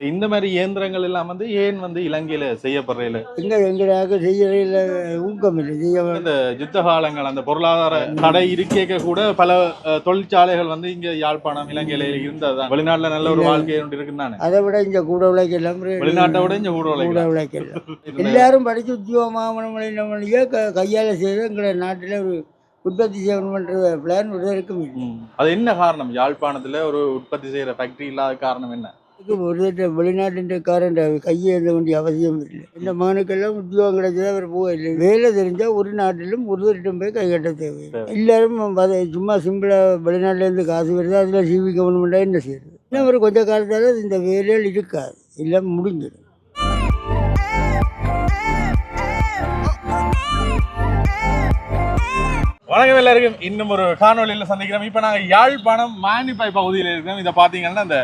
இந்த மாதிரி இயந்திரங்கள் எல்லாம் வந்து ஏன் வந்து இலங்கையில செய்யப்படுறதுல எங்க எங்கடாக செய்யறதில்ல ஊக்கம் இல்லை. செய்ய இந்த யுத்த காலங்கள் அந்த பொருளாதார தடை இருக்கேக்க கூட பல தொழிற்சாலைகள் வந்து இங்க யாழ்ப்பாணம் இலங்கையில இருந்ததுதான். வெளிநாட்டுல நல்ல ஒரு வாழ்க்கை ஒன்று இருக்குதானே அதை விட இங்க கூட உழைக்கலாம். வெளிநாட்டை விட இங்க கூட கூட உழைக்கலாம். எல்லாரும் படிச்சு உத்தியோகமாகணும் என்ன பண்ணியோ க கையால் செய்து எங்களை நாட்டில் ஒரு உற்பத்தி செய்யணுன்ற பிளான் ஒரு இருக்கும். அது என்ன காரணம்? யாழ்ப்பாணத்துல ஒரு உற்பத்தி செய்யற ஃபேக்டரி இல்லாத காரணம் என்ன? ஒரு தடவை வெளிநாட்டுக்காரன் கையை எழுத வேண்டிய அவசியம் இல்லை. இந்த மகனுக்கெல்லாம் உத்தியோகம் கிடைச்சதா அவர் போகல வேலை தெரிஞ்சால் ஒரு நாட்டிலும் ஒரு தட்டம் போய் கை கட்ட தேவை எல்லாரும் சும்மா சிம்பிளாக வெளிநாட்டிலேருந்து காசு வருது அதில் சிவி கவர்மெண்ட்டாக என்ன செய்யுது இன்னும் ஒரு கொஞ்ச காலத்தால் இந்த வேலைகள் இருக்காது எல்லாம் முடிஞ்சிடும். வணக்கம் எல்லாருக்கும். இன்னும் ஒரு காணொலியில் சந்திக்கிறோம். இப்போ நாங்கள் யாழ்ப்பாணம் மானிப்பாய் பகுதியில் இருக்கிறோம். இதை பார்த்தீங்கன்னா இந்த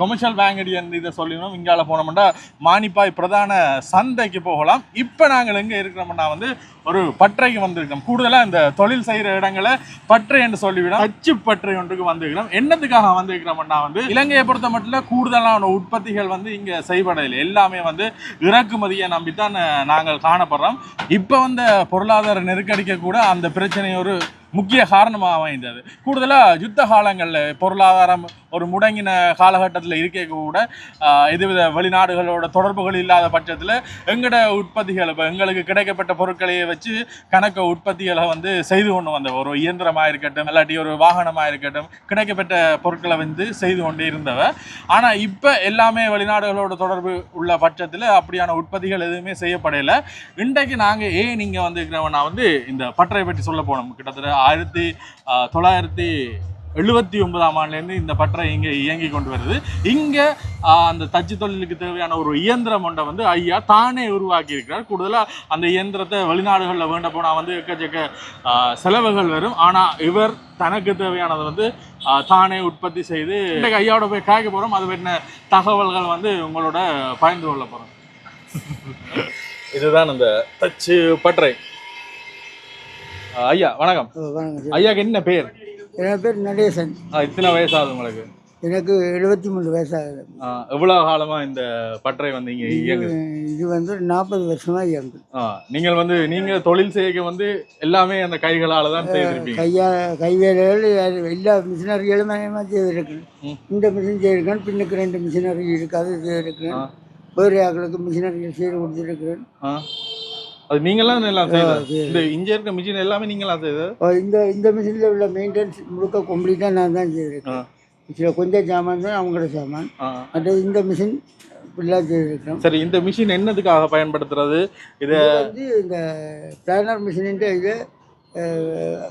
கொமர்ஷியல் பேங்க் அடி அந்த இதை சொல்லிடணும். இங்கால போனோம்னா மானிப்பாய் பிரதான சந்தைக்கு போகலாம். இப்போ நாங்கள் எங்கே இருக்கிறோம்னா வந்து ஒரு பற்றைக்கு வந்திருக்கோம் கூடுதலாக இந்த தொழில் செய்கிற இடங்களை பற்றை என்று சொல்லிவிடும். அச்சு பற்றை ஒன்றுக்கு வந்திருக்கிறோம். என்னத்துக்காக வந்திருக்கிறோம்னா வந்து இலங்கையை பொறுத்த மட்டும் கூடுதலான உற்பத்திகள் வந்து இங்கே செய்யப்படவில்லை. எல்லாமே வந்து இறக்குமதியை நம்பித்தான் நாங்கள் காணப்படுறோம். இப்போ வந்த பொருளாதார நெருக்கடிக்க கூட அந்த பிரச்சனை ஒரு முக்கிய காரணமாக அமைந்தது. கூடுதலாக யுத்த காலங்களில் பொருளாதாரம் ஒரு முடங்கின காலகட்டத்தில் இருக்க கூட எதுவித வெளிநாடுகளோட தொடர்புகள் இல்லாத பட்சத்தில் எங்களோட உற்பத்திகள் இப்போ எங்களுக்கு கிடைக்கப்பட்ட பொருட்களையே வச்சு கணக்க உற்பத்திகளை வந்து செய்து கொண்டு வந்த ஒரு இயந்திரமாக இருக்கட்டும் இல்லாட்டி ஒரு வாகனமாக இருக்கட்டும் கிடைக்கப்பட்ட பொருட்களை வந்து செய்து கொண்டே இருந்தவ. ஆனால் இப்போ எல்லாமே வெளிநாடுகளோட தொடர்பு உள்ள பட்சத்தில் அப்படியான உற்பத்திகள் எதுவுமே செய்யப்படலை. இன்றைக்கு நாங்கள் ஏன் நீங்கள் வந்து இருக்கிறவனா வந்து இந்த பட்டறை பற்றி சொல்ல போனோம். கிட்டத்தட்ட ஆயிரத்தி தொள்ளாயிரத்தி எழுபத்தி ஒன்பதாம் ஆண்டுலேருந்து இந்த பட்டறை இங்கே இயங்கி கொண்டு வருது. இங்கே அந்த தச்சு தொழிலுக்கு தேவையான ஒரு இயந்திரம் ஒன்றை வந்து ஐயா தானே உருவாக்கி இருக்கிறார் கூடுதலாக அந்த இயந்திரத்தை வெளிநாடுகளில் வேண்ட போனால் வந்து எக்கச்சக்க செலவுகள் வரும். ஆனால் இவர் தனக்கு தேவையானதை வந்து தானே உற்பத்தி செய்து இன்றைக்கு ஐயாவோட போய் காய்க்க போகிறோம் அது பற்றின தகவல்கள் வந்து உங்களோட பகிர்ந்து கொள்ள போகிறோம் இதுதான் அந்த தச்சு பட்டறை ஐயா வணக்கம். ஐயாக்கு என்ன பேர்? என் பேர் நடேசன். இத்தனை வயசாகுது உங்களுக்கு? எனக்கு எழுபத்தி மூணு வயசாகுது. ஆஹ், எவ்வளவு காலமா இந்த பட்டறை வந்து இங்க இது இயங்குது இது வந்து நாற்பது வருஷமா இயங்குது நீங்கள் வந்து நீங்க தொழில் செய்ய வந்து எல்லாமே அந்த கைகளால தான் செய்திருப்பீங்க. கையா கைவேலைகள் எல்லா மிஷினரிகளும் செய்திருக்கு. இந்த மிஷின் செய்திருக்கேன் பின்னுக்கு ரெண்டு மிஷினரி இருக்கு அது செய்திருக்கிறேன் ஆ. வேறு ஆக்களுக்கு மிஷினரிகள் செய்து கொடுத்துருக்கிறேன். அது நீங்களாம் எல்லாம். இந்த இங்க இருக்க மிஷின் எல்லாமே நீங்களா செய்தது இப்போ இந்த இந்த மிஷினில் உள்ள மெயின்டெனன்ஸ் முழுக்க கம்ப்ளீட்டாக நான் தான் செய்திருக்கேன் சில கொஞ்சம் சாமான் தான் அவங்களோட சாமான். மற்ற இந்த மிஷின் ஃபுல்லாக செய்திருக்கிறோம் சரி இந்த மிஷின் என்னதுக்காக பயன்படுத்துறது இத வந்து இந்த பிளானர் மிஷினின்ற இது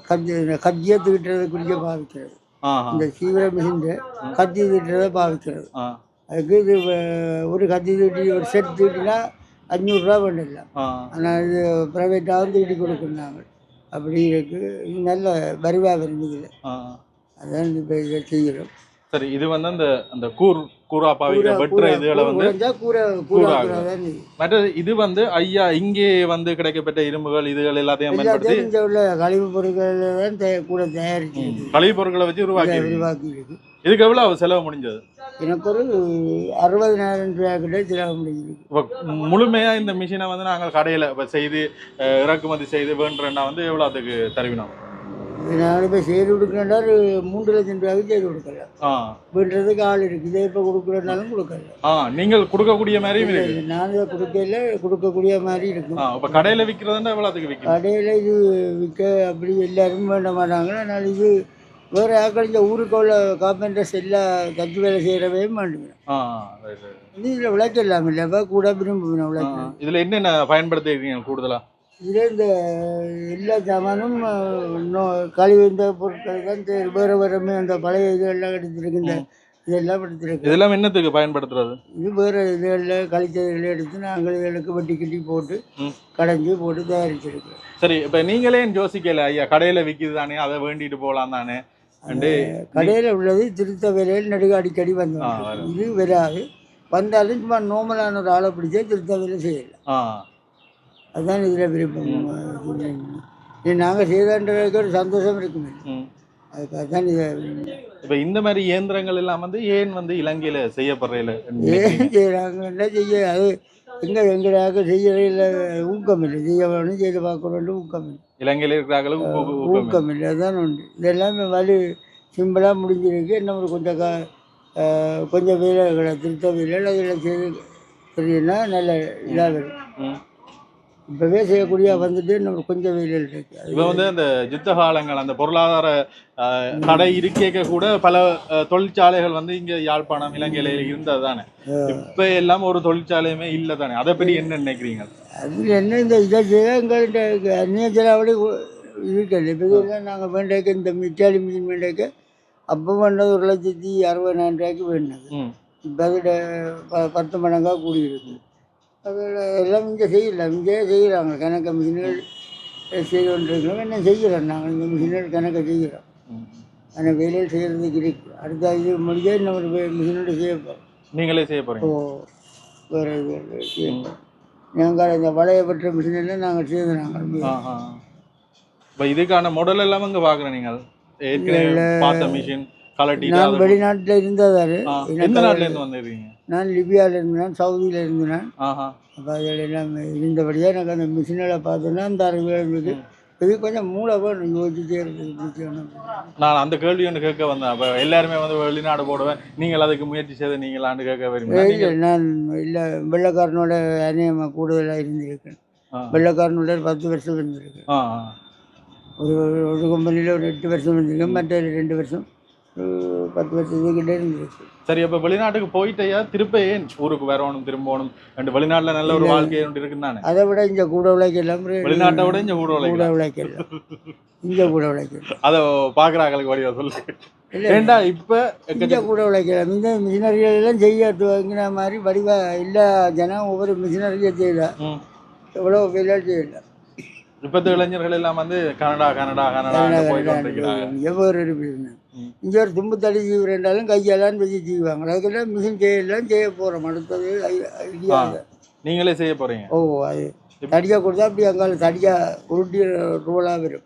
கத்தி கத்தியை தூட்டுறதுக்குரிய பாவிக்கிறது. இந்த சீவிர மிஷின் கத்தி தூட்டுறதை பாவிக்கிறது. அதுக்கு இது ஒரு கத்தி தூட்டி ஒரு செட் தூட்டினா அஞ்சூறுரூவா ஆஹ். ஆனால் இது ப்ரைவேட்டாக தூட்டி கொடுக்குறாங்க அப்படி இருக்கு. இது நல்ல வருவா வருது ஆஹ். அதான் இப்போ இதை செய்கிறோம் சரி இது வந்து அந்த அந்த கூர் கூரா பாவிக்கிற வெட்டுற இதுகளை வந்து கூரை தான் இது. மற்றது இது வந்து ஐயா இங்கே வந்து கிடைக்கப்பட்ட இரும்புகள் இதுகள் எல்லாத்தையும் பயன்படுத்தி உள்ள கழிவு பொருட்கள் தான் கூட தயாரிச்சு கழிவு பொருட்களை வச்சு உருவாக்கி உருவாக்கி இதுக்கு எவ்வளவு செலவு முடிஞ்சது? எனக்கு ஒரு அறுபதனாயிரம் ரூபாய் கிட்ட செலவு முடிஞ்சிருக்கு இப்போ முழுமையா இந்த மிஷினை வந்து நாங்கள் கடையில இப்போ செய்து இறக்குமதி செய்து வேண்டுறேன்னா வந்து எவ்வளோ அதுக்கு தருவினோம் நான் இப்போ செய்து கொடுக்குறேன்னா ஒரு மூன்று லட்சம் ரூபாய்க்கு செய்து கொடுக்கலாம். ஆ. வீட்டுறதுக்கு ஆள் இருக்குது. இப்போ கொடுக்குறதுனாலும் கொடுக்கலாம். ஆ நீங்கள் கொடுக்கக்கூடிய மாதிரியும் இது நான் கொடுக்கல கொடுக்கக்கூடிய மாதிரி இருக்கும். இப்போ கடையில விற்கிறதுன்னா எவ்வளோ அதுக்கு விற்கும் கடையில் இது விற்க அப்படி எல்லாரும் வேண்ட மாட்டாங்க அதனால் இது வேறு ஆக்கள் ஊருக்கு உள்ள கார்பெண்டர்ஸ் எல்லாம் தச்சு வேலை செய்கிறவே. வந்து இதில் உழைக்கலாம் இல்லைப்பா கூட விரும்புவேன் ஆ, உழைக்கலாம் இதுல என்னென்ன பயன்படுத்திருக்கீங்க கூடுதலா? இதில் இந்த எல்லா சாமானும் இன்னும் கழிவு இந்த பொருட்கள் தான் வேறு வேறுமே அந்த பழைய இதெல்லாம் எடுத்துருக்கு இந்த இதெல்லாம் எடுத்துருக்கு இதெல்லாம் என்னத்துக்கு பயன்படுத்துறது? இது வேறு இதுகளில் கழிச்சதுகளை எடுத்து நாங்கள் இதுகளுக்கு வெட்டி கட்டி போட்டு. கடைஞ்சி போட்டு தயாரிச்சிருக்கோம் சரி இப்போ நீங்களே யோசிக்கல ஐயா கடையில விற்கிது தானே அதை வேண்டிட்டு போகலாம் தானே. கடையில் உள்ளது திருத்த விலையில் நடுக அடிக்கடி வந்து. இது வராது. வந்தாலும் சும்மா நோமலான ஒரு ஆளை பிடிச்சே திருத்த வேலை செய்யலாம். அதுதான் இதில் விருப்பம். நாங்கள் செய்தான்றதுக்கு ஒரு சந்தோஷம் இருக்குமே. அதுக்காக தான் இதை இப்ப இந்த மாதிரி இயந்திரங்கள் எல்லாம் வந்து ஏன் வந்து இலங்கையில செய்யப்படுறதுல ஏன் செய்கிறாங்க என்ன செய்ய? அது எங்கே எங்கடாக செய்யறதில்ல ஊக்கம் இல்லை. செய்ய வேணும் செய்து பார்க்கணும் ஊக்கம் இல்லை. இலங்கையில இருக்கிறார்களுக்கு ஊக்க- ஊக்கம் இல்லை. அதுதான் உண்டு. இதெல்லாம் வலி சிம்பிளாக முடிஞ்சிருக்கு. இன்னும் கொஞ்சம் கா கொஞ்சம் வேலைகளை திருத்த அதில் செய்து தெரியும்னா நல்ல இதாக வரும் ம். இப்போவே செய்யக்கூடிய வந்துட்டு ஒரு கொஞ்சம் வேலைகள் இருக்கு. அது இப்ப வந்து அந்த யுத்த காலங்கள் அந்த பொருளாதார தடை இருக்கேக்க கூட பல தொழிற்சாலைகள் வந்து இங்க யாழ்ப்பாணம் இலங்கையில இருந்தது தானே இப்ப எல்லாம் ஒரு தொழிற்சாலையுமே இல்ல தானே அதை பற்றி என்ன நினைக்கிறீங்க? அதில் என்ன இந்த இதை செய்ய எங்கள்கிட்ட அந்நிய செலவழி இருக்கல இப்போ நாங்கள் வேண்டாக்க இந்த மிட்டாலி மீன் வேண்டாக்க அப்போ வேண்டது ஒரு லட்சத்தி அறுபதாயிரம் ரூபாய்க்கு வேண்டினது ம். இப்போ அதோட ப பத்து மடங்காக கூடியிருக்கு. அதில் எல்லாம் இங்கே செய்யல இங்கே செய்கிறாங்க கணக்க மிஷின்கள் செய்து கொண்டிருக்கிறோம். என்ன செய்கிறோம் நாங்கள்? இந்த மிஷின்கள் கணக்க செய்கிறோம். ஆனால் வேலையில் செய்கிறதுக்கு இருக்கு அடுத்த இது முடிஞ்சா இன்னும் ஒரு மிஷினோட செய்யப்போம் நீங்களே செய்ய ஓ போறீங்க வேறு நாங்கள் இந்த பெற்ற மிஷினெல்லாம் நாங்கள் செய்து நாங்கள். இப்ப இதுக்கான மாடல் எல்லாம் இங்க பாக்குறேன் நீங்கள்? ஏற்கனவே பார்த்த மிஷின் நான் வெளிநாட்டில் இருந்ததாரு. எந்த நாட்டுல இருந்து வந்திருக்கீங்க? நான் லிபியாவில் இருந்தேன் சவுதியில் இருந்தேன். அப்போ அதில் எல்லாம் இருந்தபடியாக எனக்கு அந்த மிஷினில் பார்த்தோன்னா அந்த அறிவியல் இருந்தது. இது கொஞ்சம் மூளை வேணும் யோசிச்சு செய்கிறதுக்கு பிடிக்கணும் நான் அந்த கேள்வி ஒன்று கேட்க வந்தேன். அப்ப எல்லாருமே வந்து வெளிநாடு போடுவேன். நீங்கள் அதுக்கு முயற்சி செய்து நீங்களான்னு கேட்க விரும்புகிறேன் இல்லை நான் இல்லை வெள்ளைக்காரனோட அநேகமாக கூடுதலாக இருந்திருக்கேன். வெள்ளைக்காரனோட பத்து வருஷம் இருந்திருக்கேன். ஒரு- ஒரு கம்பெனியில் ஒரு எட்டு வருஷம் இருந்திருக்கேன். மற்ற ரெண்டு வருஷம். பத்து வருஷத்துக்கிட்டே இருந்திருக்கு சரி அப்ப வெளிநாட்டுக்கு போயிட்டையா? திருப்ப ஏன் ஊருக்கு வரணும் திரும்பணும்? ரெண்டு வெளிநாட்டுல நல்ல ஒரு வாழ்க்கை இருக்குன்னு தானே? அதை விட இங்கே கூட உழைக்கலாம். வெளிநாட்டை விட இங்க கூட கூட உழைக்கலாம். இங்கே கூட உழைக்கலாம். அதை பாக்குறாங்களுக்கு வழியா சொல்லு. ஏண்டா இப்ப இங்கே கூட உழைக்கலாம். இந்த மிஷினரிகள் எல்லாம் செய்ய துவங்கின மாதிரி வடிவா எல்லா ஜனம் ஒவ்வொரு மிஷினரியை செய்யல. எவ்வளோ வேலை செய்யல. இப்பத்த இளைஞர்கள் எல்லாம் வந்து கனடா கனடா கனடா போயிட்டு வந்துருக்கிறாங்க எவ்வளோ இருப்பீங்க. இங்கே ஒரு தும்பு தள்ளி செய்கிறாலும் கையாலான்னு வச்சு செய்வாங்க அதுக்கெல்லாம் மிஷின் செய்யலாம் செய்ய போகிறோம் அடுத்தது ஐடியா. நீங்களே செய்ய போறீங்க. ஓ அது தடியாக கொடுத்தா அப்படி அங்கால தடியாக உருட்டி ரோலாக வரும்.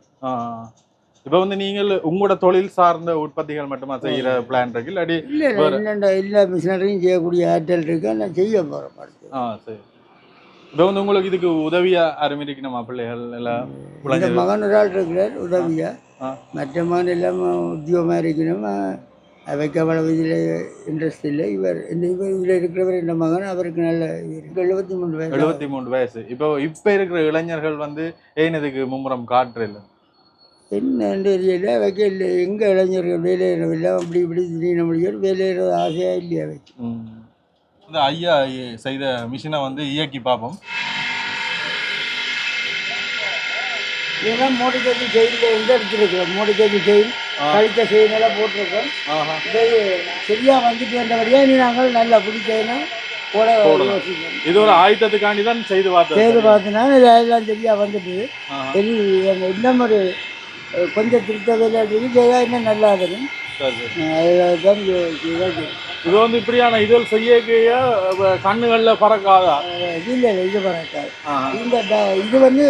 இப்ப வந்து நீங்கள் உங்களோட தொழில் சார்ந்த உற்பத்திகள் மட்டுமா செய்யற பிளான் இருக்கு? இல்லாட்டி இல்லை இல்லை எல்லா மிஷினரியும் செய்யக்கூடிய ஆற்றல் இருக்கு நான் செய்ய அடுத்து. ஆ சரி. இப்ப வந்து உங்களுக்கு இதுக்கு உதவியா யாரும் இருக்கணுமா பிள்ளைகள் எல்லாம்? இந்த மகன் ஒரு ஆள் இருக்கிறார் உதவியா. மற்ற மகன் எல்லாம் உத்தியோகமாக இருக்கணும் அவைக்கு அவ்வளவு இதில் இன்ட்ரெஸ்ட் இல்லை. இவர் இந்த இவர் இதில் இருக்கிறவர் இந்த மகன் அவருக்கு நல்ல எழுபத்தி மூணு வயசு. எழுபத்தி மூணு வயசு. இப்போ இப்ப இருக்கிற இளைஞர்கள் வந்து ஏன் இதுக்கு மும்முரம் காற்று இல்லை என்ன தெரியல அவைக்கு இல்லை. எங்கே இளைஞர்கள் வேலையிட இல்லை அப்படி இப்படி திடீர்னு முடியும். வேலையிட ஆசையாக இல்லையா அவைக்கு? இந்த ஐயா செய்த மிஷினை வந்து இயக்கி பார்ப்போம். இதெல்லாம் மோடிக்கேஜி ஜெயிலில் எந்த எடுத்துருக்கிறோம் மோடிக்கேஜி ஜெயில் ஆ. கழித்த செயலெல்லாம் போட்டிருக்கோம். இது சரியாக வந்துட்டு வந்தபடியாக நீ நாங்கள் நல்லா பிடிச்சதுன்னா போட இது ஒரு ஆயுதத்துக்காண்டி தான் செய்து பார்த்தது. செய்து இதெல்லாம் சரியாக வந்துட்டு. சரி இன்னும் ஒரு கொஞ்சம் திருத்த வேலை இருக்கு செய்தால் இன்னும் நல்லா இருக்கும் சரி, சரி. அதில் தான் இது- வந்து இப்படியான இதில் செய்ய கண்ணுகள்ல பறக்காதா? இது இல்லை இல்லை, இது ஆஹா. இந்த இது வந்து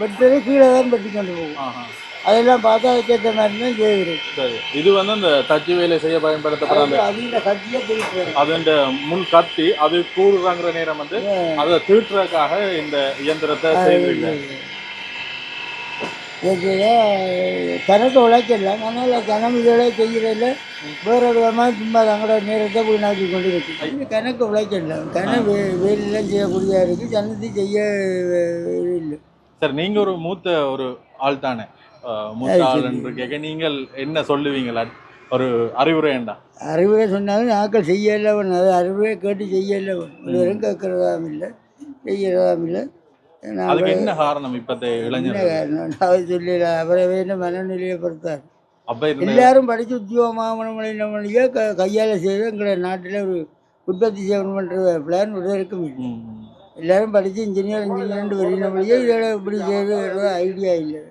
வெட்டுறது கீழே தான் வெட்டி கொண்டு போகும். அதெல்லாம் பார்த்தா அதுக்கேற்ற மாதிரி தான் செய்கிறது சரி. இது வந்து அந்த தச்சு வேலை செய்ய பயன்படுத்தப்படுற அந்த அது இந்த கட்டியே திருப்பி அது முன் கத்தி அது கூறுறாங்கிற நேரம் வந்து அதை தீட்டுறதுக்காக இந்த இயந்திரத்தை செய்திருக்காங்க கணக்கு உழைக்கலாம் அதனால் கணம் இதெல்லாம் செய்கிறதில்ல வேற விதமாக சும்மா தங்களோட நேரத்தை வீணாக்கி கொண்டு இருக்கு கணக்கு உழைக்கலாம் கண வே வேலையெல்லாம் செய்யக்கூடியதாக இருக்குது ஜனத்தை செய்ய இல்லை சரி நீங்க ஒரு மூத்த ஒரு ஆள் தானே? மூத்த ஆள் என்று கேட்க நீங்கள் என்ன சொல்லுவீங்களா? ஒரு அறிவுரை ஏண்டா அறிவுரை சொன்னாலும் நாக்கள் செய்யல அது அறிவுரை கேட்டு செய்யல ஒருவரும் கேட்கறதாம் இல்லை செய்யறதாம் இல்லை. அதுக்கு என்ன காரணம் இப்பத்த அவர் சொல்லல அவரை வேணும் மனநிலையை பொறுத்தார் எல்லாரும் படித்து உத்தியோகமாகணும்லையே க கையால் செய்து எங்களை நாட்டில் ஒரு உற்பத்தி செய்யணுன்ற பிளான் ஒருவருக்கும் இல்லை. எல்லாரும் படித்து இன்ஜினியர் இன்ஜினியர்னு வரணும்லையே இதில் இப்படி செய்யறது ஐடியா இல்லை.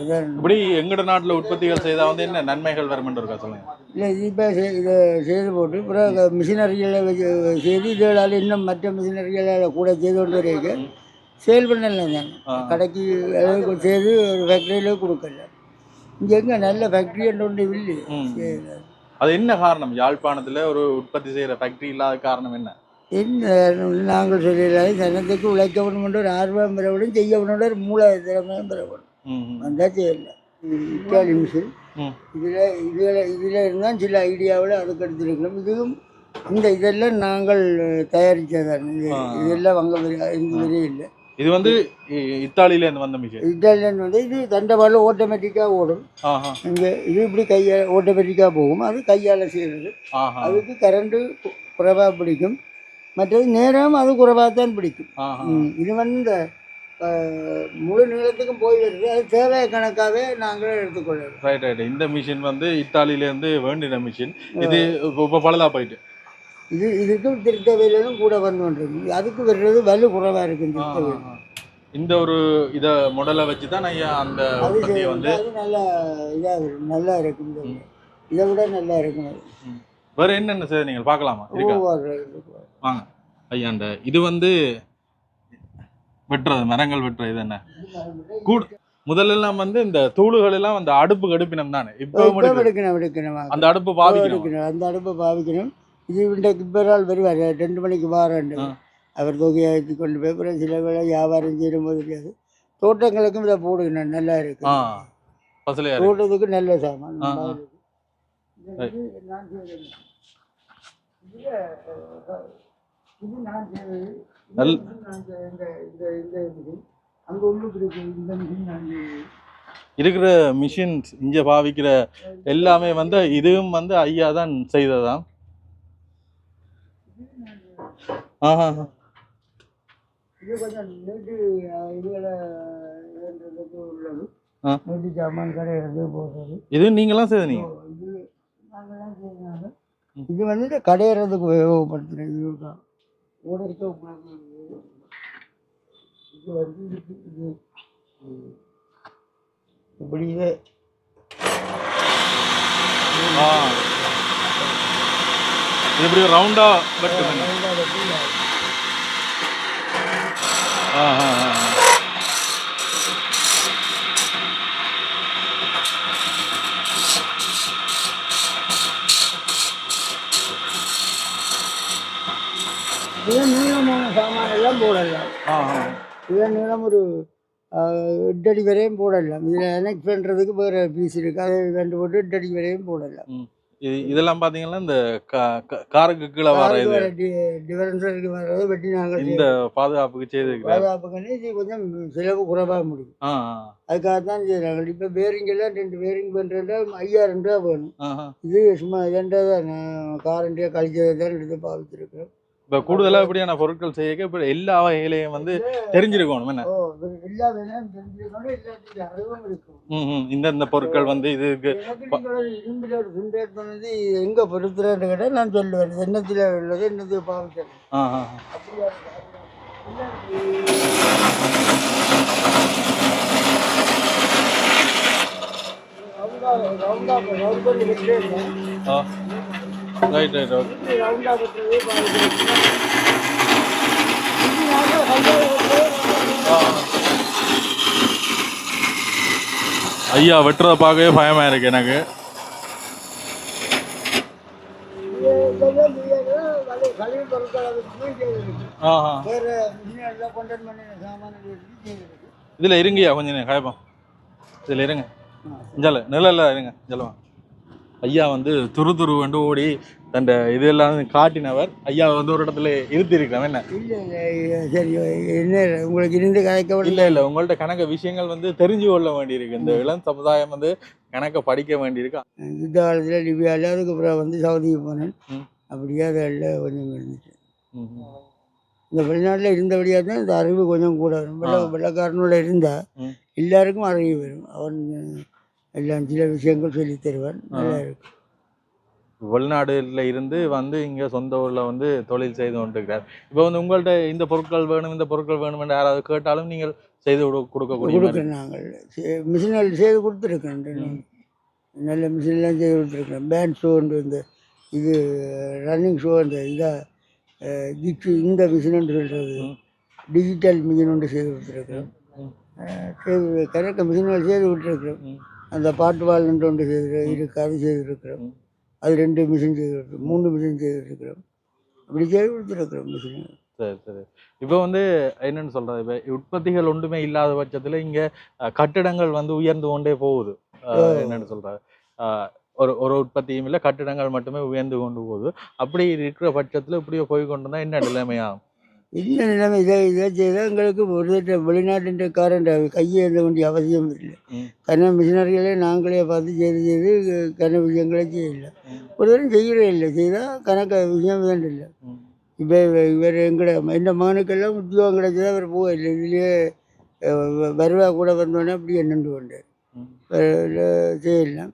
இப்படி எங்கட நாட்டுல உற்பத்திகள் செய்தா வந்து என்ன நன்மைகள் வருமென்று இருக்கா சொல்லுங்க. இல்லை இப்போ இதை செய்து போட்டு அப்புறம் மிஷினரிகளை வச்சு செய்து இதனால் இன்னும் மற்ற மிஷினரிகளை கூட செய்து கொண்டு வரைக்க சேல் பண்ணல தான். கடைக்கு அளவுக்கு செய்து ஒரு ஃபேக்டரியில கொடுக்கல. இங்கே எங்கே நல்ல ஃபேக்ட்ரி ஒன்று இல்லை. அது என்ன காரணம்? யாழ்ப்பாணத்துல ஒரு உற்பத்தி செய்யற ஃபேக்டரி இல்லாத காரணம் என்ன? என்ன? நாங்கள் சொல்லலாம் ஜனத்துக்கு உழைக்க வேணுமென்ற ஒரு ஆர்வம் பெறவிடும் செய்ய வேணுமென்ற ஒரு மூளை திறமையும் பெறவிடும் செய்யல இட்டாலி மிஷின். இதில் இதில் இதில் இருந்தால் சில ஐடியாவில் அதுக்கு எடுத்துருக்கணும் இதுவும் இந்த இதெல்லாம் நாங்கள் தயாரித்ததான். இதெல்லாம் இருந்து வரே இல்லை. இது வந்து இ- இத்தாலியில இருந்து வந்த மிஷின் இட்டாலியன் வந்து இது தண்டவாளம் ஆட்டோமேட்டிக்காக ஓடும். இங்கே இது இப்படி கையால் ஆட்டோமேட்டிக்காக போகும். அது கையால் செய்கிறது அதுக்கு கரண்ட்டு குறைவாக பிடிக்கும். மற்றது நேரம் அது குறைவாக தான் பிடிக்கும் இது வந்து முழு நீளத்துக்கும் போய் வருது அது தேவை கணக்காகவே நாங்களே எடுத்துக்கொள்ளணும் ரைட் ரைட் இந்த மிஷின் வந்து இத்தாலியில இருந்து வேண்டின மிஷின் இது இப்ப இப்ப பழுதா போயிட்டு. இது இதுக்கும் திருத்த வேலையும் கூட வந்து கொண்டிருக்கு. அதுக்கு வர்றது வலு குறைவாக இருக்கு இந்த திருத்த வேலை ஆஹா. இந்த ஒரு இத மாடலை வச்சு தான் ஐயா அந்த வந்து நல்லா இதாக இருக்கும் நல்லா இருக்கும். இதை. விட நல்லா இருக்கும். வேற என்னென்ன சார் நீங்கள் பார்க்கலாமா? வாங்க. ஐயா அந்த இது வந்து வெட்டுறது மரங்கள் வெட்டுறது இது என்ன? கூடு முதல்ல எல்லாம் வந்து இந்த தூளுகள் எல்லாம் அந்த அடுப்பு கடுப்பினம் தானே. இப்போ இப்போ எடுக்கணும் எடுக்கணும் அந்த அடுப்பு பாவிக்கணும்? அந்த அடுப்பை பாவிக்கணும். இது இன்றைக்கு பிறால் வருவார் ரெண்டு மணிக்கு வாரண்டு. அவர் தொகையை ஏற்றி கொண்டு போய் அப்புறம் சில வேளை வியாபாரம் செய்யும்போது தெரியாது தோட்டங்களுக்கும் இதை போடுக்கணும் நல்லா இருக்கு. தோட்டத்துக்கு நல்ல சாமான். இது நான் செய்தது. நல்-. இருக்கிற மிஷின்ஸ் இங்க பாவிக்கிற எல்லாமே வந்து இதுவும் வந்து ஐயா தான் செய்ததாம் ஆஹா. இது நீங்களாம் செய்த நீங்க? இது வந்து கடையிறதுக்கு உபயோகப்படுத்துகிறேன் உடைக்க உபயோகம் இது வந்து இது ம். இப்படி ஆ ஆ ஆ. இதே நீளமான எல்லாம் போடலாம். இதே நீளம் ஒரு எட்டு அடி வரையும் போடலாம். இதில் கனெக்ட் பண்ணுறதுக்கு வேறு பீஸ் இருக்குது அதை ரெண்டு போட்டு எட்டு அடி வரையும் போடலாம். இது இதெல்லாம் பாத்தீங்கன்னா இந்த காருக்கு கீழே வர இது டிஃபரன்ஸுக்கு வர்றது வெட்டி நாங்கள் இந்த பாதுகாப்புக்கு செய்திருக்கிறார். பாதுகாப்புக்குன்னு இது கொஞ்சம் செலவு குறைவாக முடியும். அதுக்காக தான் செய்கிறாங்க இப்போ பேரிங் எல்லாம் ரெண்டு பேரிங் பண்ணுறதா ஐயாயிரம் ரூபா வேணும். இது சும்மா நான் காரண்டியாக கழிச்சதை தான் எடுத்து பாவிச்சிருக்கேன் இப்ப கூடுதலா இப்படியான பொருட்கள் செய்ய இப்ப எல்லா வகையிலையும் வந்து தெரிஞ்சிருக்கணும் என்ன. இந்த இந்த பொருட்கள் வந்து இதுக்கு எங்கே பொறுத்துறேன்னு கேட்டால் நான் சொல்லுவேன். என்னத்தில் உள்ளது. அப்படியா? ஆ. ரைட் ரைட் ஓகே ஐயா வெட்டுறத பார்க்கவே பயமா இருக்கு எனக்கு. ஆ இதுல இருங்கய்யா கொஞ்சம் நேரம் இதில் இதுல இருங்க. ஜல நிழல்ல இருங்க ஜலவா ஐயா வந்து துரு துரு வந்து ஓடி தன் இதெல்லாம் காட்டினவர். ஐயா வந்து ஒரு இடத்துல இருத்தி இருக்கிறவன் என்ன சரி என்ன உங்களுக்கு இருந்து கலைக்க விட இல்ல இல்ல உங்கள்ட்ட கணக்க விஷயங்கள் வந்து தெரிஞ்சு கொள்ள வேண்டியிருக்கு. இந்த இளம் சமுதாயம் வந்து கணக்க படிக்க வேண்டியிருக்கு. யுத்த காலத்தில் லிபியாவில் அதுக்கப்புறம் வந்து சவுதிக்கு போனேன். அப்படியே அதில் கொஞ்சம் இருந்துச்சு. இந்த வெளிநாட்டில் இருந்தபடியாக தான் இந்த அறிவு கொஞ்சம் கூட வரும். வெள்ள. வெள்ளக்காரனோட இருந்தால். எல்லாருக்கும் அறிவு வரும். அவன் எல்லாம் சில விஷயங்கள் சொல்லித் தருவான் நல்லா இருக்கும். வெளிநாடுல இருந்து வந்து இங்க சொந்த ஊர்ல வந்து தொழில் செய்து கொண்டிருக்கிறார். இப்போ வந்து உங்கள்ட்ட இந்த பொருட்கள் வேணும் இந்த பொருட்கள் வேணும் என்று யாராவது கேட்டாலும் நீங்கள் செய்து கொடு- கொடுக்கக்கூடிய. கொடுக்குறோம் நாங்கள். மிஷினில் செய்து கொடுத்துருக்கேன் நல்ல மிஷின்லாம் செய்து கொடுத்துருக்கேன் பேண்ட் ஷோ இந்த இது ரன்னிங் ஷோ அந்த இதாக ஜிக்கு இந்த மிஷின் சொல்கிறது. டிஜிட்டல் மிஷின் ஒன்று செய்து கொடுத்துருக்கேன். செய்து கரெக்டாக மிஷின்கள் செய்து கொடுத்துருக்கேன் ம். அந்த பாட்டு வாழ்ன்ற ஒன்று செய்து இருக்கு அது செய்திருக்கிறோம். அது ரெண்டு மிஷின் செய்திருக்கிறோம். மூணு மிஷின் செய்திருக்கிறோம். அப்படி செய்து கொடுத்துருக்குறோம் மிஷின். சரி சரி. இப்போ வந்து என்னன்னு சொல்றது இப்போ உற்பத்திகள் ஒன்றுமே இல்லாத பட்சத்துல இங்க கட்டிடங்கள் வந்து உயர்ந்து கொண்டே போகுது. என்னன்னு சொல்றது அஹ், ஒரு ஒரு உற்பத்தியும் இல்லை கட்டிடங்கள் மட்டுமே உயர்ந்து கொண்டு போகுது. அப்படி இருக்கிற பட்சத்துல இப்படியே போய் கொண்டு இருந்தா என்ன நிலைமையாகும்? இந்த நிலைமை? இதை இதை செய்தால் எங்களுக்கு ஒரு காரண்ட கையை எழுத வேண்டிய அவசியம் இல்லை. கன மிஷினரிகளே நாங்களே பார்த்து செய்து செய்து கன விஷயங்களே செய்யல. ஒரு தடவை செய்கிறே இல்லை. செய்தால் கணக்க விஷயம் தான் இல்லை. இப்போ இவர் எங்கட இந்த மகனுக்கெல்லாம் உத்தியோகம் கிடைச்சதா அவர் போகல இதுலேயே வருவா கூட வந்தோடனே அப்படியே நின்று கொண்டார் ம். செய்யலாம்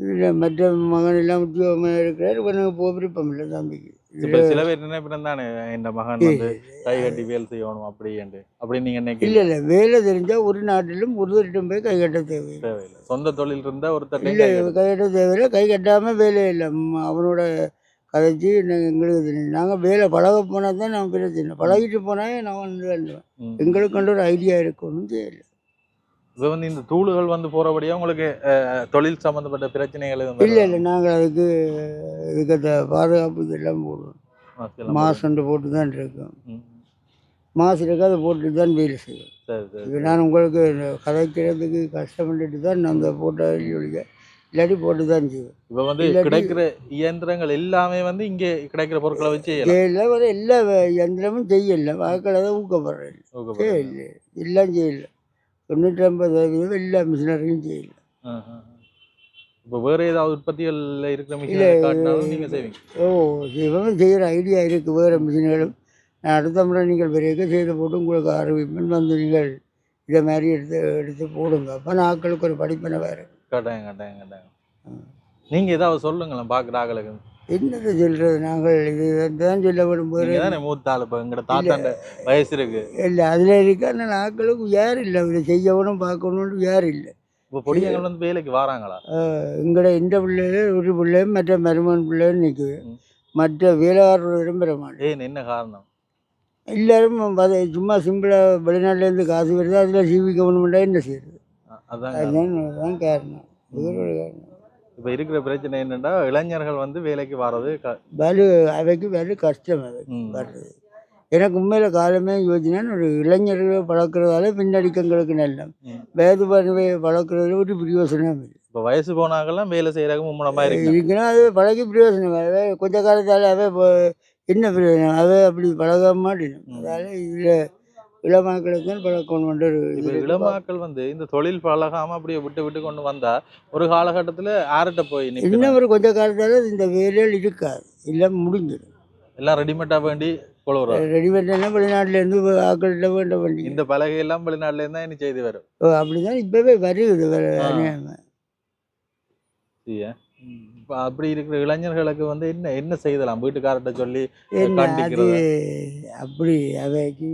இதில் மற்ற மகன் எல்லாம் உத்தியோகமாக இருக்கிறார். இவனுக்கு போக விருப்பம் இல்லை தம்பிக்கு. இப்ப சில பேர் நினைப்பிடம் தானே இந்த மகன் வந்து கை கட்டி வேல் செய்யணும் அப்படி என்று. அப்படி நீங்க இல்லை நினைக்கல இல்லை வேலை தெரிஞ்சால் ஒரு நாட்டிலும் ஒரு தட்டும் போய் கை கட்ட தேவையில்லை. சொந்த தொழில் இருந்தா ஒருத்தர் இல்லை கை கட்ட தேவையில்லை. கை கட்டாமல் வேலை இல்லை. அவனோட கதைச்சி எங்களுக்கு தெரியும் நாங்கள் வேலை பழக போனால் தான் நான் பிரச்சனை பழகிட்டு போனால் நான் வந்து எங்களுக்கு ஒரு ஐடியா இருக்கணும் செய்யலை இது வந்து இந்த தூளுகள் வந்து போறபடியா உங்களுக்கு தொழில் சம்பந்தப்பட்ட பிரச்சனைகள் இல்லை இல்லை. நாங்கள் அதுக்கு இதுக்கு பாதுகாப்பு இதெல்லாம் போடுவோம்? மாசண்டு போட்டு தான் இருக்கோம். ம். மாசு இருக்கு அதை போட்டு தான் வேலை செய்வோம் இது நான் உங்களுக்கு கதைக்கிறதுக்கு கஷ்டப்பட்டுட்டு தான் நான் அந்த போட்ட ஒழிக்க இல்லாட்டி போட்டு தான் செய்வேன் இப்ப வந்து கிடைக்கிற இயந்திரங்கள் எல்லாமே வந்து இங்கே கிடைக்கிற பொருட்களை வச்சு வர எல்லா வே- யந்திரமும் செய்யல. வாக்களை தான் ஊக்கப்படுறேன். செய்யல. எல்லாம் செய்யல. தொண்ணூற்றி ஐம்பது சதவீதம் எல்லா மிஷினரியும் செய்யல. ஆ, ஆ, ஆ. இப்ப வேற ஏதாவது உற்பத்திகள்ல இருக்கிற இல்ல, மிஷினை காட்டினாலும் நீங்க செய்வீங்க? ஓ சிவம் செய்கிற ஐடியா இருக்குது வேறு மிஷின்களும் நான் அடுத்த முறை நீங்கள் பிறகு செய்து போட்டு உங்களுக்கு அறிவிப்பேன் வந்து நீங்கள் இதை மாதிரி எடுத்து எடுத்து போடுங்க. அப்போ ஆட்களுக்கு ஒரு படிப்பினை வேறு. கட்டாயம் கட்டாயம் கட்டாயம். நீங்க ஏதாவது சொல்லுங்களேன் பாக்குற ஆகளுக்கு என்னத்தை சொல்கிறது நாங்கள்? இது தான் சொல்ல விடும்போது நீங்க தானே மூத்த ஆள் இப்ப எங்கட தாத்தாண்ட வயசு இருக்கு இல்லை அதில் இருக்க ஆனால் ஆட்களுக்கு யார் இல்லை. இதை செய்யணும் பார்க்கணும்னு யார் இல்லை. இப்ப பொடியங்கள் வந்து வேலைக்கு வராங்களா? எங்களோட இந்த பிள்ளையில ஒரு பிள்ளையும் மற்ற மருமகன் பிள்ளையும் நிற்குது. மற்ற வேலைக்காரர் விரும்புகிற மாட்டேன் என்ன காரணம்? எல்லாரும் சும்மா சிம்பிளாக வெளிநாட்டிலேருந்து காசு வருது அதில் சிவி கவர்மெண்ட்டாக என்ன செய்யுது. அதுதான் அதுதான் காரணம். ஒரு காரணம். இப்ப இருக்கிற பிரச்சனை என்னன்னா இளைஞர்கள் வந்து வேலைக்கு வர்றது க- வலு அவைக்கு வலு கஷ்டம் அவைக்கு ம். வர்றது. எனக்கு உண்மையில காலமே யோசினா ஒரு இளைஞர்களை பழக்கிறதால பின்னடிக்கங்களுக்கு நல்ல ம். வேது பறவை பழக்கிறதுல ஒரு பிரயோசனம் இல்லை. இப்ப வயசு போனாங்கெல்லாம் வேலை செய்யறதுக்கு மும்மனமா இருக்கு இருக்குன்னா அது பழகி பிரயோசனம். அவை கொஞ்ச காலத்தால் அவை இப்போ என்ன பிரயோஜனம்? அவை அப்படி பழக மாட்டேன் ம். அதால இதில் இளமாக்களுக்கு தான் பழக்கணும் ஒரு இது இப்ப இருக்கு. இளமாக்கள் வந்து இந்த தொழில் பழகாம அப்படியே விட்டு விட்டு கொண்டு வந்தா ஒரு காலகட்டத்துல யார்கிட்ட போய் இன்னும் ஒரு கொஞ்ச காலத்தால் இந்த வேலைகள் இருக்காது எல்லாம் முடிஞ்சிடும் எல்லாம் ரெடிமேடா வேண்டி ரெடிமேட்னா வெளிநாட்டிலேருந்து ஆக்கள்கிட்ட வேண்ட வண்டி இந்த பலகை எல்லாம் வெளிநாட்டுல இருந்தா இனி செய்து வரும் ஓ, அப்படிதான் இப்பவே. சரியா? இப்ப அப்படி இருக்கிற இளைஞர்களுக்கு வந்து என்ன என்ன செய்தலாம் வீட்டுக்காரர்கிட்ட சொல்லி என்ன அது. அப்படி அவைக்கு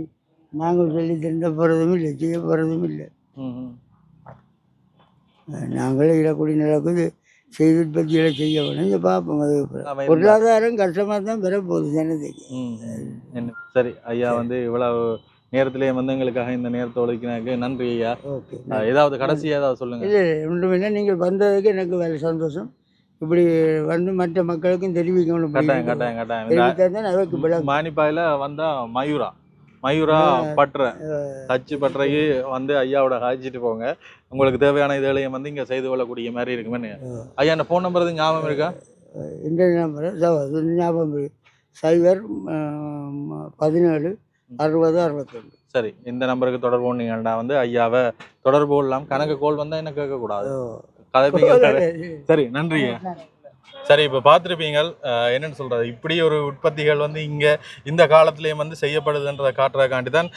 நாங்கள் சொல்லி தந்த போகிறதும் இல்லை செய்ய போகிறதும் இல்லை. ம், ம். நாங்களே இடக்கூடிய நிலவுக்கு செய்தி உற்பத்திகளை செய்ய வேணும். பார்ப்போம் அது பொருளாதாரம் கஷ்டமாக தான் பெறப்போகுது ஜனதைக்கு. ம், ம். என்ன சரி ஐயா வந்து இவ்வளவு நேரத்திலேயே வந்து எங்களுக்காக இந்த நேரத்தை ஒதுக்கினாக்கு நன்றி ஐயா. ஓகே ஏதாவது கடைசியா ஏதாவது சொல்லுங்க. இல்லை ஒன்றுமில்லை. நீங்கள் வந்ததுக்கு எனக்கு வேலை சந்தோஷம். இப்படி வந்து மற்ற மக்களுக்கும் தெரிவிக்கணும். கட்டாயம் கட்டாயம் கட்டாயம். மானிப்பாயில வந்தா மயூரா. மயூரா பற்ற தச்சு பற்றைக்கு வந்து ஐயாவோட காய்ச்சிட்டு போங்க. உங்களுக்கு தேவையான இதுகளையும் வந்து இங்க செய்து கொள்ளக்கூடிய மாதிரி இருக்குமே ஐயா இந்த ஃபோன் நம்பர் ஞாபகம் இருக்கா? இந்த நம்பர் ஞாபகம் இருக்கு. சைபர் பதினேழு அறுபது அறுபத்தொன்று சரி இந்த நம்பருக்கு தொடர்பு கொண்டீங்கன்னா வந்து ஐயாவை தொடர்பு கொள்ளலாம் கணக்கு கோல் வந்தா என்ன கேட்கக்கூடாது? கதைப்பீங்க சரி நன்றி. ஐயா. சரி இப்போ பார்த்துருப்பீங்க என்னன்னு சொல்றது இப்படி ஒரு உற்பத்திகள் வந்து இங்க இந்த காலத்துலேயும் வந்து செய்யப்படுதுன்றதை காட்டுறதுக்காண்டி தான்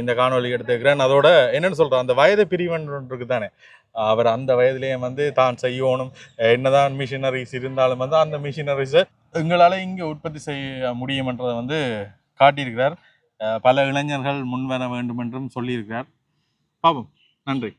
இந்த காணொலி எடுத்துக்கிறேன் அதோட என்னன்னு சொல்கிறேன் அந்த வயது பிரிவன் ஒன்று தானே அவர் அந்த வயதுலேயும் வந்து தான் செய்யணும். என்னதான் மிஷினரிஸ் இருந்தாலும் வந்து அந்த மிஷினரிஸை எங்களால் இங்கே உற்பத்தி செய்ய முடியுமன்றதை வந்து காட்டியிருக்கிறார். பல இளைஞர்கள் முன்வர வேண்டும் என்றும் சொல்லியிருக்கிறார். பாபம் நன்றி.